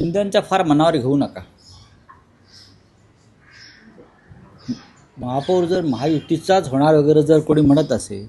शिंदेच्या फार मनावर घेऊ नका. महापौर जर महायुतीचाच होणार वगैरे जर कोणी म्हणत असेल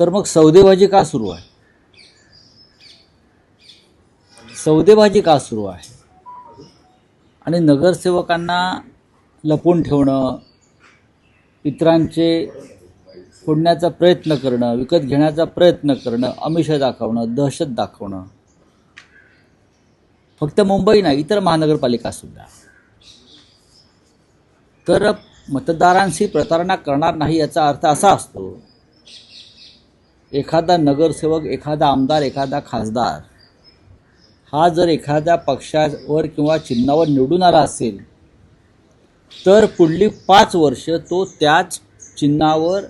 तर मग सौदेबाजी का सुरू आहे? सौदेबाजी का सुरू आहे? आणि नगरसेवकांना लपवून ठेवणं इतरांचे फोडण्याचा प्रयत्न करणं विकत घेण्याचा प्रयत्न करणं अमिष दाखवणं दहशत दाखवणं फक्त मुंबई नाही इतर महानगरपालिका सुद्धा. तर मतदारांशी प्रतारणा करणार नाही याचा अर्थ असा असतो एखादा नगरसेवक एखादा आमदार एखादा खासदार हा जर एखाद्या पक्षावर किंवा चिन्हावर निवडून आला असेल तर पुढली पाच वर्ष तो त्याच चिन्हावर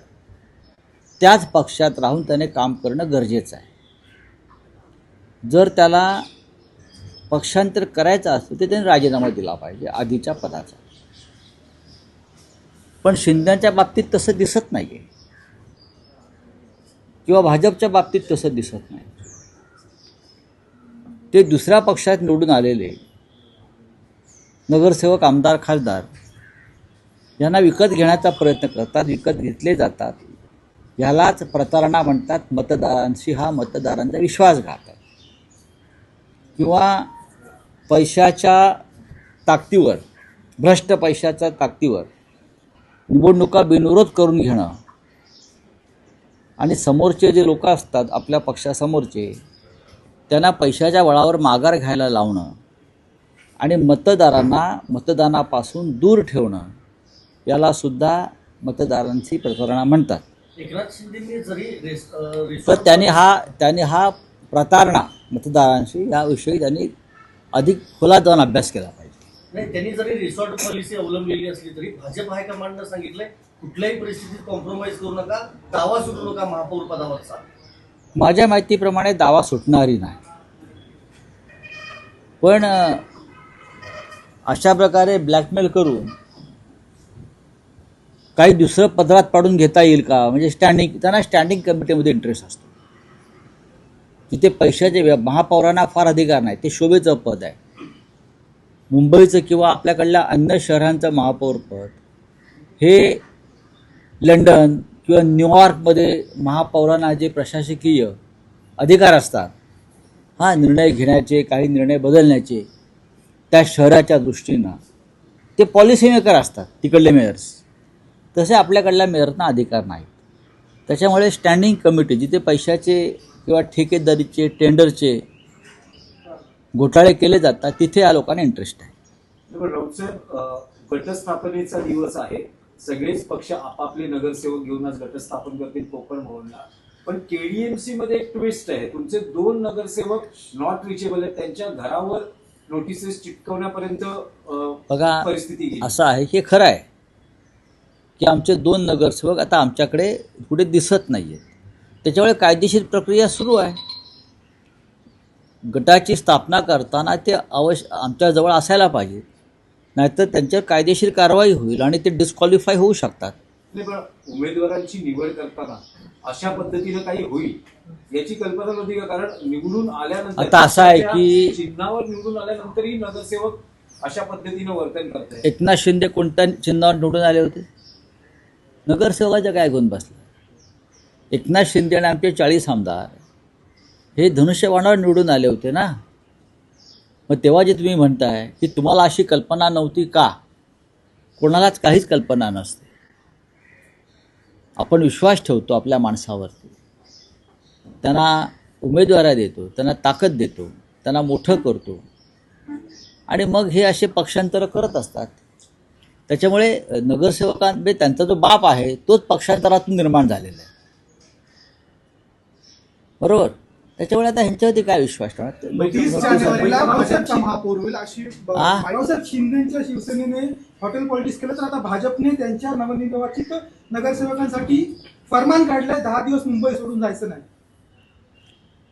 त्याच पक्षात राहून त्याने काम करणं गरजेचं आहे. जर त्याला पक्षांतर करायचं असतं ते त्यांनी राजीनामा दिला पाहिजे आधीच्या पदाचा. पण शिंद्यांच्या बाबतीत तसं दिसत नाही आहे किंवा भाजपच्या बाबतीत तसं दिसत नाही. ते दुसऱ्या पक्षात निवडून आलेले नगरसेवक आमदार खासदार यांना विकत घेण्याचा प्रयत्न करतात विकत घेतले जातात. ह्यालाच प्रतारणा म्हणतात मतदारांशी हा मतदारांचा विश्वासघात आहे. किंवा पैशाच्या ताकदीवर भ्रष्ट पैशाच्या ताकदीवर निवडणुका बिनविरोध करून घेणं आणि समोरचे जे लोक असतात आपल्या पक्षासमोरचे त्यांना पैशाच्या बळावर माघार घ्यायला लावणं आणि मतदारांना मतदानापासून दूर ठेवणं याला सुद्धा मतदारांची प्रतारणा म्हणतात. एकनाथ शिंदेनी जरी रेस- अं, तर त्यांनी हा त्यांनी हा प्रतारणा मतदारांशी याविषयी त्यांनी अधिक खोलात जाऊन अभ्यास केला पाहिजे. नाही त्यांनी जरी रिसॉर्ट पॉलिसी अवलंबलेली असली तरी भाजप हायकमांडनं सांगितलंय कुठल्याही परिस्थितीत कॉम्प्रोमाइज करू नका दावा सुटू नका महापौर पदावरचा. माझ्या माहितीप्रमाणे दावा सुटणारी नाही. पण अशा प्रकारे ब्लॅकमेल करून काही दुसरं पदरात पाडून घेता येईल का? म्हणजे स्टँडिंग त्यांना स्टँडिंग कमिटीमध्ये इंटरेस्ट असतो. तिथे पैशाचे महापौरांना फार अधिकार नाही. ते शोभेचं पद आहे. मुंबईचं किंवा आपल्याकडल्या अन्य शहरांचं महापौर पद. हे लंडन किंवा न्यूयॉर्कमध्ये महापौरांना जे प्रशासकीय अधिकार असतात हा निर्णय घेण्याचे काही निर्णय बदलण्याचे त्या शहराच्या दृष्टीनं ते पॉलिसी मेकर असतात तिकडले मेयर्स तसे आपल्याकडल्या मेयरना अधिकार नाहीत. त्याच्यामुळे स्टँडिंग कमिटी जिथे पैशाचे किंवा ठेकेदारीचे टेंडरचे घोटाळे केले जातात तिथे या लोकांना इंटरेस्ट आहे. घटस्थापनेचा दिवस आहे. सगळेच पक्ष आपापले नगरसेवक घेऊन आज घटस्थापन करतील कोकण भवनला पण केडीएमसी मध्ये एक ट्विस्ट आहे. तुमचे दोन नगरसेवक नॉट रिचेबल आहेत. त्यांच्या घरावर नोटिसेस चिटकवण्यापर्यंत बघा परिस्थिती असं आहे की खरं आहे की आमचे दोन नगरसेवक आता आमच्याकडे कुठे दिसत नाही आहेत त्याच्यामुळे कायदेशीर प्रक्रिया सुरू आहे. गटाची स्थापना करताना ते अवश्य आमच्याजवळ असायला पाहिजे. नाहीतर त्यांच्यावर कायदेशीर कारवाई होईल आणि ते डिस्क्वालिफाय होऊ शकतात. उमेदवारांची निवड करताना अशा पद्धतीनं काही होईल याची कल्पना नव्हती का? कारण निवडून आल्यानंतर आता असं आहे की- चिन्हावर निवडून आल्यानंतरही नगरसेवक अशा पद्धतीनं वर्तन करताय एकनाथ शिंदे कोणत्या चिन्हावर निवडून आले होते? नगरसेवकाच्या काय गुण बसला? एकनाथ शिंदे आणि आमचे चाळीस आमदार. हे धनुष्यबाणावर निवडून आले होते ना? मग तेव्हा जे तुम्ही म्हणताय की तुम्हाला अशी कल्पना नव्हती का? कोणालाच काहीच कल्पना नसते. आपण विश्वास ठेवतो आपल्या माणसावरती. त्यांना उमेदवाऱ्या देतो त्यांना ताकद देतो त्यांना मोठं करतो. आणि मग हे असे पक्षांतर करत असतात. त्याच्यामुळे नगरसेवकांमध्ये त्यांचा जो बाप आहे तोच पक्षांतरातून निर्माण झालेला आहे. बरोबर? त्याच्यामुळे आता ह्यांच्यावरती काय विश्वास ठेवणार? शिंदेच्या शिवसेनेने हॉटेल पॉलिटिक्स केलं तर आता भाजपने त्यांच्या नवनिर्वाचित नगरसेवकांसाठी फरमान काढलंय दहा दिवस मुंबई सोडून जायचं नाही.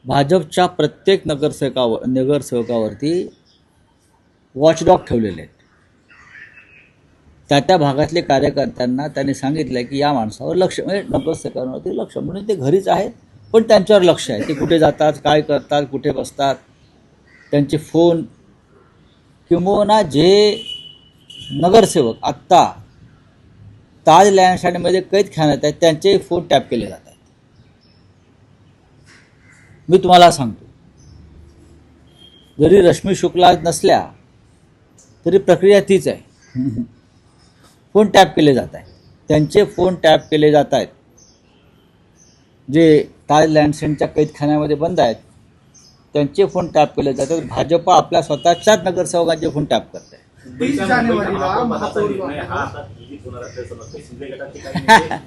भाजपच्या प्रत्येक नगरसेवकावर नगरसेवकावरती वॉचडॉग ठेवलेले आहेत. त्या त्या भागातले कार्यकर्त्यांना त्यांनी सांगितलं की या माणसावर लक्ष म्हणजे नगरसेवकांवरती लक्ष म्हणून ते घरीच आहेत. पण त्यांच्यावर लक्ष आहे ते कुठे जातात काय करतात कुठे बसतात. त्यांचे फोन किंबहुना जे नगरसेवक आत्ता ताज लँडस्टाईनमध्ये कैद खाण्यात आहेत त्यांचेही फोन टॅप केले जात आहेत. मी तुम्हाला सांगतो जरी रश्मी शुक्ला नसल्या तरी प्रक्रिया तीच आहे. फोन टॅप केले जात आहेत. त्यांचे फोन टॅप केले जात आहेत. जे ताज लँडसेंटच्या कैदखान्यामध्ये बंद आहेत. त्यांचे फोन टॅप केले जातात. भाजप आपल्या स्वतःच्याच नगरसेवकांचे फोन टॅप करत आहे जानेवारीला हा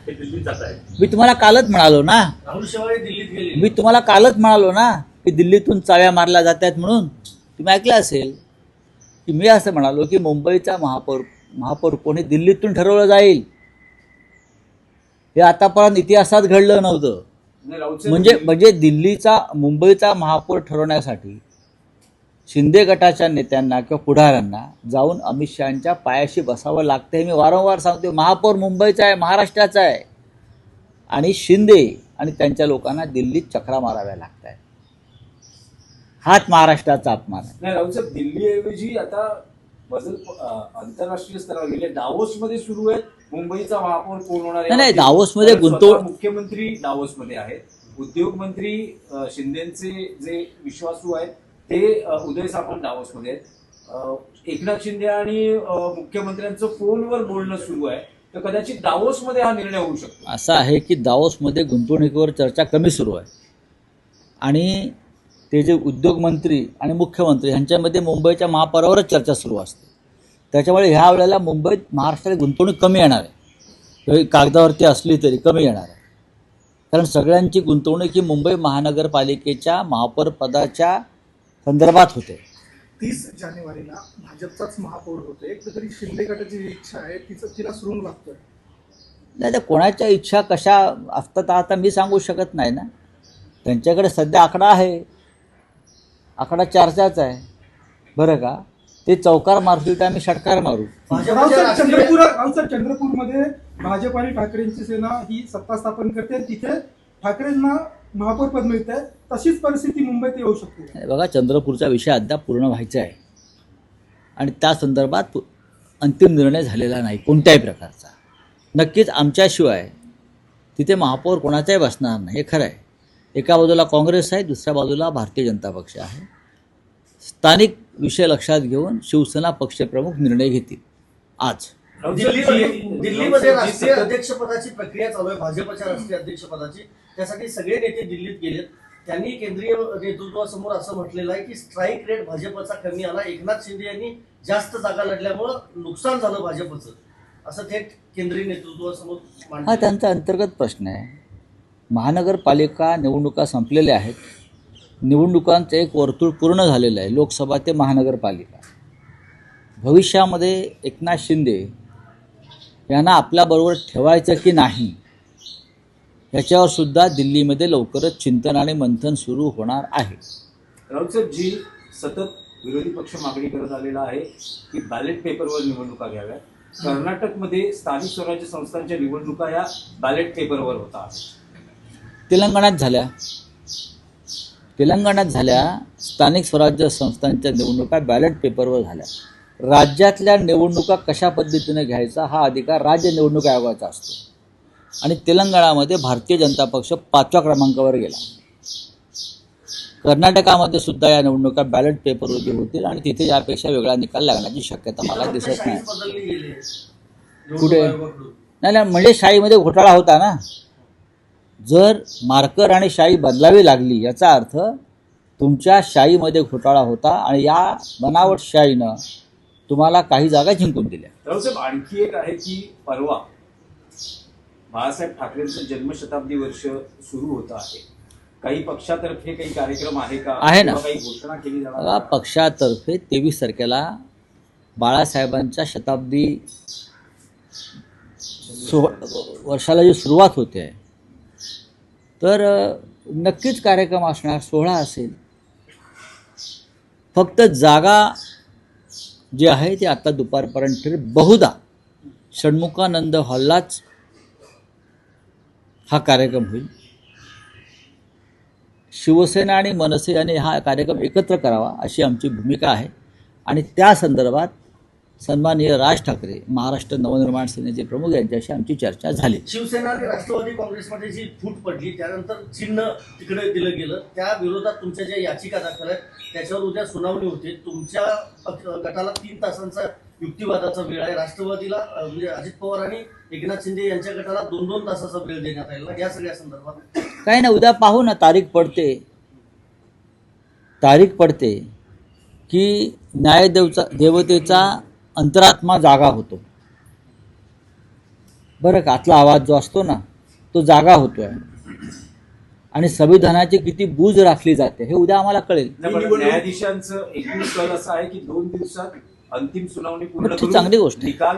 हे मी तुम्हाला कालच म्हणालो ना. मी तुम्हाला कालच म्हणालो ना की दिल्लीतून चाव्या मारल्या जात आहेत म्हणून. तुम्ही ऐकलं असेल की मी असं म्हणालो की मुंबईचा महापौर महापौर कोणी दिल्लीतून ठरवलं जाईल. हे आतापर्यंत इतिहासात घडलं नव्हतं. म्हणजे म्हणजे दिल्लीचा मुंबईचा महापौर ठरवण्यासाठी शिंदे गटाच्या नेत्यांना किंवा पुढाऱ्यांना जाऊन अमित शहाच्या पायाशी बसावं लागतं हे मी वारंवार सांगतो महापौर मुंबईचा आहे महाराष्ट्राचा आहे. आणि शिंदे आणि त्यांच्या लोकांना दिल्लीत चक्रा माराव्या लागत आहेत हाच महाराष्ट्राचा अपमान आहे. दिल्लीऐवजी आता बदल आंतरराष्ट्रीय स्तरावर गेले. डावोस मध्ये सुरू आहे मुंबईचा महापौर कोण होणार आहे? नाही, दावोसमध्ये तर गुंतव- स्वतः मुख्यमंत्री डावोस मध्ये आहेत. उद्योग मंत्री शिंदेचे जे विश्वासू आहेत ते उदय सामंत डावोस मध्ये आहेत एकनाथ शिंदे आणि मुख्यमंत्र्यांचं फोनवर बोलणं सुरू आहे. तर कदाचित डावोस मध्ये हा निर्णय होऊ शकतो. असं आहे की दावोसमध्ये गुंतवणुकीवर चर्चा कमी सुरू आहे. आणि ते जे उद्योगमंत्री आणि मुख्यमंत्री ह्यांच्यामध्ये मुंबईच्या महापौरावरच चर्चा सुरू असते. त्याच्यामुळे ह्या वेळेला मुंबईत महाराष्ट्रात गुंतवणूक कमी येणार आहे. कागदावरती असली तरी कमी येणार आहे. कारण सगळ्यांची गुंतवणूक ही मुंबई महानगरपालिकेच्या महापौर पदाच्या संदर्भात होते. तीस जानेवारीला भाजपचाच महापौर होते. एक तरी शिंदे गटाची जी इच्छा आहे तिचं तिला सुरून लागतोय. नाही तर कोणाच्या इच्छा कशा असतात आता मी सांगू शकत नाही ना. त्यांच्याकडे सध्या आकडा आहे. आकडा चारचाच आहे. बरं का? ते चौकार मारतील तर आम्ही षटकार मारू. रावसाहेब चंद्रपूर रावसाहेब चंद्रपूरमध्ये भाजप आणि ठाकरेंची सेना ही सत्ता स्थापन करते तिथे ठाकरेंना महापौर पद मिळत आहे तशीच परिस्थिती मुंबईत येऊ शकते. नाही, बघा चंद्रपूरचा विषय अद्याप पूर्ण व्हायचा आहे. आणि त्या संदर्भात पु- अंतिम निर्णय झालेला नाही कोणत्याही प्रकारचा. नक्कीच आमच्याशिवाय तिथे महापौर कोणाचाही बसणार नाही हे खरं आहे. एका बाजूला काँग्रेस आहे दुसऱ्या बाजूला भारतीय जनता पक्ष आहे. स्थानिक विषय लक्षात घेऊन शिवसेना पक्षप्रमुख निर्णय घेतील. आज. दिल्लीमध्ये राष्ट्रीय अध्यक्षपदाची प्रक्रिया चालू आहे भाजपच्या राष्ट्रीय अध्यक्षपदाची. त्यासाठी सगळे नेते दिल्लीत गेलेत. त्यांनी केंद्रीय नेतृत्वासमोर असं म्हटलेलं आहे की स्ट्राईक रेट भाजपचा कमी आला. एकनाथ शिंदे यांनी जास्त जागा लढल्यामुळं नुकसान झालं भाजपचं. असं थेट केंद्रीय नेतृत्वासमोर हा त्यांचा अंतर्गत प्रश्न आहे. महानगरपालिका निवडणुका संपलेल्या आहेत. निवडणुकांचं एक वर्तुळ पूर्ण झालेलं आहे. लोकसभा ते महानगरपालिका. भविष्यामध्ये एकनाथ शिंदे यांना आपल्याबरोबर ठेवायचं की नाही याच्यावर सुद्धा दिल्लीमध्ये लवकरच चिंतन आणि मंथन सुरू होणार आहे. राऊत जी सतत विरोधी पक्ष मागणी करत आलेला आहे की बॅलेट पेपरवर निवडणुका घ्याव्या कर्नाटकमध्ये स्थानिक स्वराज्य संस्थांच्या निवडणुका या बॅलेट पेपरवर होतात. तेलंगणात झाल्या. तेलंगणात झाल्या स्थानिक स्वराज्य संस्थांच्या निवडणुका बॅलेट पेपरवर झाल्या. राज्यातल्या निवडणुका कशा पद्धतीने घ्यायचा हा अधिकार राज्य निवडणूक आयोगाचा असतो. आणि तेलंगणामध्ये भारतीय जनता पक्ष पाचव्या क्रमांकावर गेला. कर्नाटकामध्ये सुद्धा या निवडणुका बॅलेट पेपरवरती होतील आणि तिथे यापेक्षा वेगळा निकाल लागण्याची शक्यता मला दिसत नाही. कुठे? नाही नाही म्हणजे शाहीमध्ये घोटाळा होता ना. जर मार्कर आणि शाई बदलावी लागली याचा अर्थ तुमच्या शाईमध्ये घोटाळा होता आणि या बनावट शाईनं तुम्हाला काही जागा जिंकून दिल्या रावसाहेब आणखी एक आहे की परवा बाळासाहेब ठाकरेंचं जन्मशताब्दी वर्ष सुरू होत आहे काही पक्षातर्फे काही कार्यक्रम आहे का आहे ना. काही घोषणा केली जाणार? पक्षातर्फे तेवीस तारखेला बाळासाहेबांच्या शताब्दी सो वर्षाला जी सुरुवात होते आहे तर नक्कीच कार्यक्रम असणार सोहळा असेल. फक्त जागा जी आहे ती आता दुपारपर्यंत बहुधा षण्मुखानंद हॉललाच हा कार्यक्रम होईल. शिवसेना आणि मनसे यांनी हा कार्यक्रम एकत्र करावा अशी आमची भूमिका आहे. आणि त्या संदर्भात सन्माननीय राज ठाकरे महाराष्ट्र नवनिर्माण सेनेचे प्रमुख यांच्याशी आमची चर्चा झाली. शिवसेना आणि राष्ट्रवादी काँग्रेसमध्ये जी फूट पडली त्यानंतर चिन्ह तिकडे दिलं गेलं. त्या विरोधात तुमच्या ज्या याचिका दाखल आहेत त्याच्यावर उद्या सुनावणी होते. तुमच्या गटाला तीन तासांचा युक्तिवादाचा वेळ आहे. राष्ट्रवादीला म्हणजे अजित पवार आणि एकनाथ शिंदे यांच्या गटाला दोन दोन तासाचा वेळ देण्यात आलेला या सगळ्या संदर्भात काही ना उद्या पाहू ना तारीख पडते. तारीख पडते की न्यायदेवचा देवतेचा अंतरात्मा जागा होतो. बरं का? आतला आवाज जो असतो ना तो जागा होतोय. आणि संविधानाची किती बूज राखली जाते हे उद्या आम्हाला कळेल. न्यायाधीशांचं एकूण कल असं आहे की दोन दिवसात अंतिम सुनावणी पूर्ण करून चांगली गोष्ट आहे. निकाल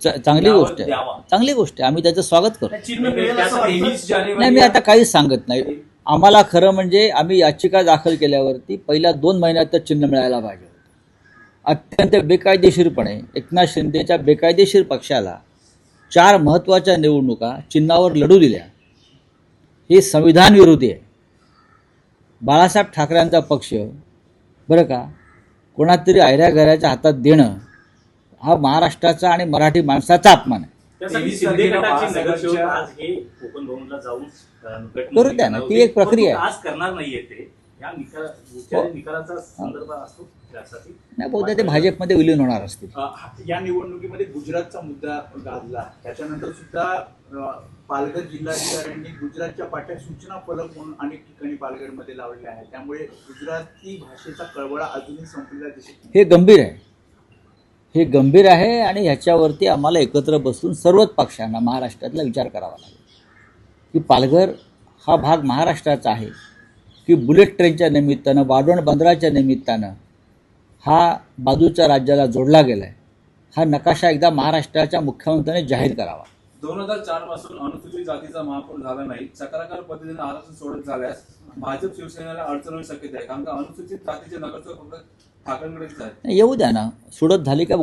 चांगली गोष्ट आहे. द्यावा. चांगली गोष्ट आहे. आम्ही त्याचं स्वागत करतो. त्याचं जानेवारी नाही मी आता काहीच सांगत नाही. आम्हाला खरं म्हणजे आम्ही याचिका दाखल केल्यावरती पहिल्या दोन महिन्यात तर चिन्ह मिळायला पाहिजे. अत्यंत बेकायदेशीरपणे एकनाथ शिंदेच्या बेकायदेशीर पक्षाला चार महत्त्वाच्या निवडणुका चिन्हावर लढू दिल्या. हे संविधान विरोधी आहे. बाळासाहेब ठाकरेंचा पक्ष बरं का कोणातरी आयऱ्या घराच्या हातात देणं हा महाराष्ट्राचा आणि मराठी माणसाचा अपमान आहे. करू द्या ना, ती एक प्रक्रिया आहे. हो. निकालाचा संदर्भ असतो त्यासाठी. नाही बहुधा ते भाजपमध्ये विलीन होणार असतील. या निवडणुकीमध्ये गुजरातचा मुद्दा गाजला. त्याच्यानंतर सुद्धा पालघर जिल्हाधिकाऱ्यांनी गुजरातच्या पाट्या सूचना फलक म्हणून अनेक ठिकाणी पालघरमध्ये लावले आहेत. त्यामुळे गुजराती भाषेचा कळवळा अजूनही संपलेला दिसत नाही. हे गंभीर आहे. हे गंभीर आहे आणि ह्याच्यावरती आम्हाला एकत्र बसून सर्वच पक्षांना महाराष्ट्रातला विचार करावा लागेल. की पालघर हा भाग महाराष्ट्राचा आहे. की बुलेट ट्रेनच्या निमित्तानं वाढवण बंदराच्या निमित्तानं हा बाजूच्या राज्याला जोडला गेला आहे हा नकाशा एकदा महाराष्ट्राच्या मुख्यमंत्र्यांनी जाहीर करावा. दोन हजार चारपासून अनुसूचित जातीचा महापौर झाला नाही. चक्राकार पद्धतीने आरक्षण सोडत झाल्यास भाजप शिवसेनेला अडचण होऊ शक्यता आहे कारण का अनुसूचित जातीचे नगरसेवक फक्त ठाकरेंकडेच येऊ द्या ना. सोडत झाली का